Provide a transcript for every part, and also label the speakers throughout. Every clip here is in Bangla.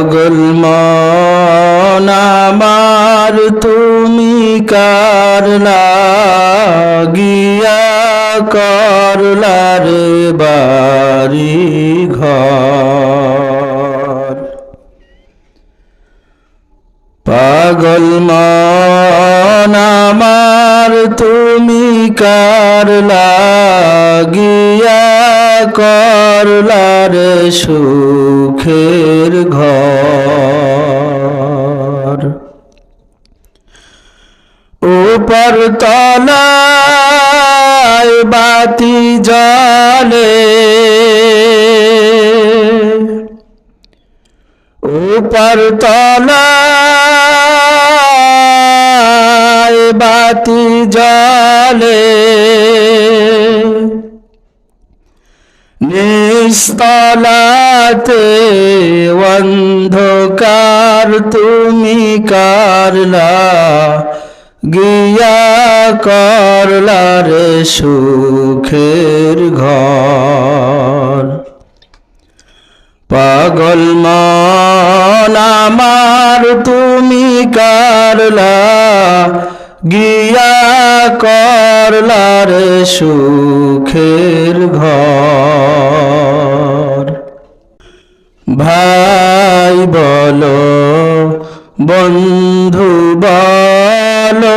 Speaker 1: পাগল আমার তুমি কার লাগিয়া করলা রে বাড়ি ঘর? পাগল আমার তুমি কার লাগিয়া করলা রে সুখের ঘর। উপর তলায় বাতি জলে উপর তলায় বাতি জলে নিস্তলাতে অন্ধকার তুমি কারলা, গিয়া করলা রে সুখের ঘর। পাগল মন আমার তুমি কারলা, গিয়া করলা রে সুখের ঘর। ভাই বলো বন্ধু বলো।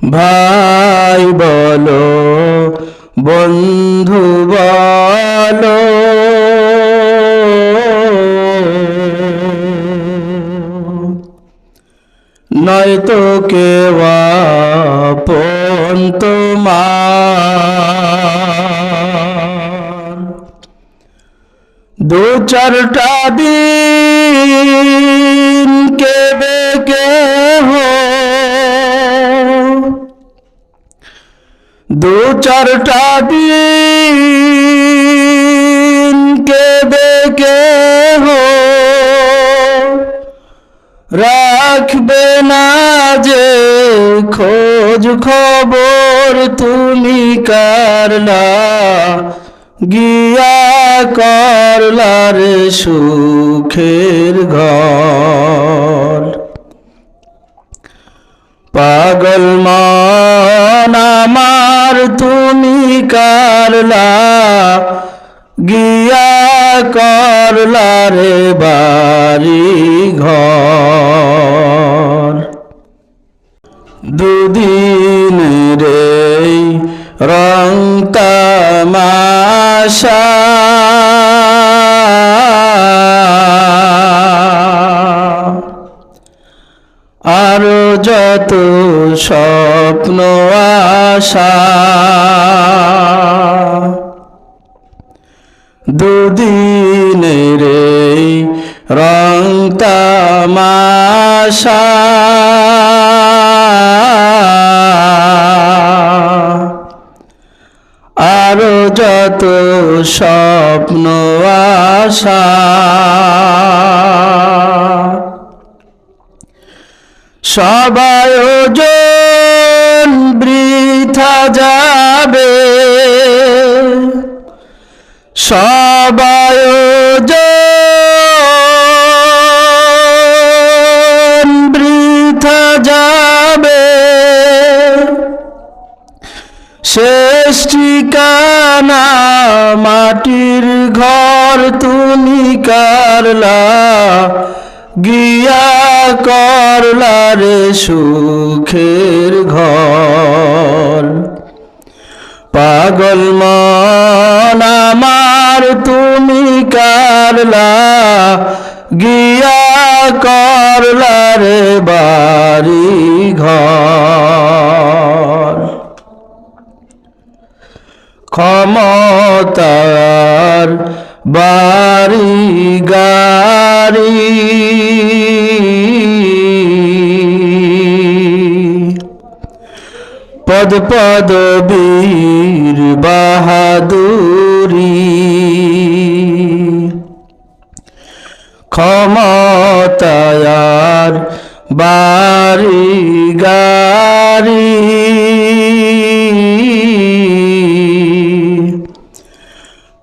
Speaker 1: ভাই বলো বন্ধু কেওয়া পন তোমার দু চারটা দিন কেবে কে হো দু চারটা দিন কেবে কে হো রাখবে না যে খোঁজ খবর তুমি কারলা, গিয়া করলা রে সুখের ঘর। পাগল মন আমার তুমি কারলা গিয়া করলা রে বাড়ি ঘর দুদিন রে রং আরও যত স্বপ্ন আশা। দুদিনের রং তামাশা আরও যত স্বপ্ন আশা। সবাই বৃথা যাবে। ওজন বৃথা যাবে। শেষ ঠিকানা মাটির ঘর তুমি কারলা গিয়া করলা রে সুখের ঘর। পাগল মন আমার তুমি কারলা, গিয়া করলা রে বাড়ি ঘর ক্ষমতার বাড়ি গাড়ি পদ পদবীর যার বাড়ি গারি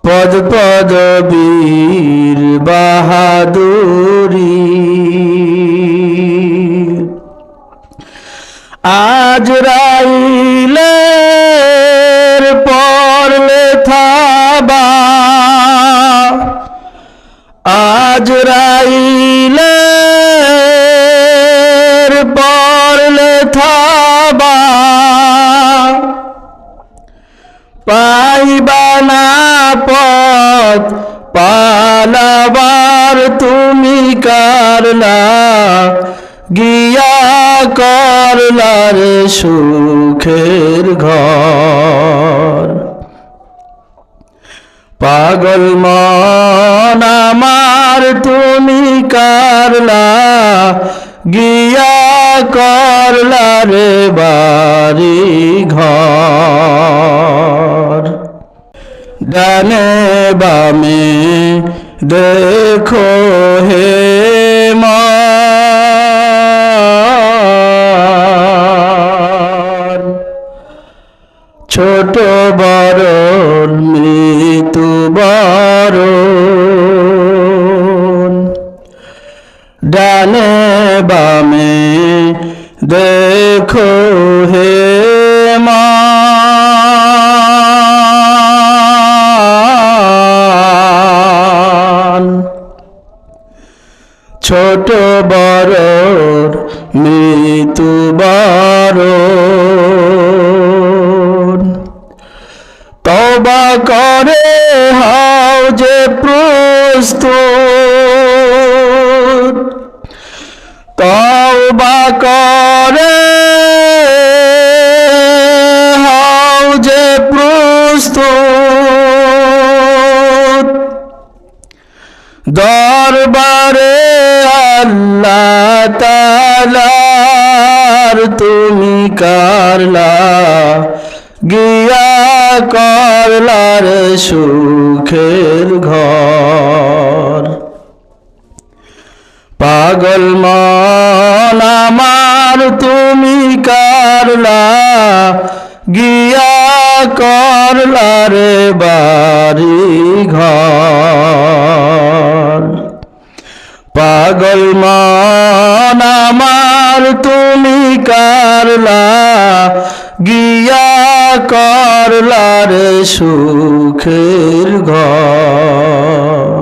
Speaker 1: পদ পদ বীর বাহাদুরি। আজ রাই পালাবার তুমি কারলা গিয়া করলার সুখের ঘর। পাগল মন আমার তুমি কারলা গিয়া করলা রে বাড়ি ঘর। ডানে বামে দেখো হে মন ছোট বড় মৃত্যু বড় ডানে বামে দেখো হে মান ছোট বড় মৃত্যু বড় তবা করে হাও যে প্রস্তুত। তবা করে হাও যে প্রস্তুত। দরবারে আল্লাহ তালার তুমি কারলা, গিয়া করলার সুখের ঘর। পাগল মন আমার তুমি কারলা, গিয়া করলা রে বাড়ি ঘর। পাগল মন তুমি কারলা গিয়া করলা রে সুখের ঘর।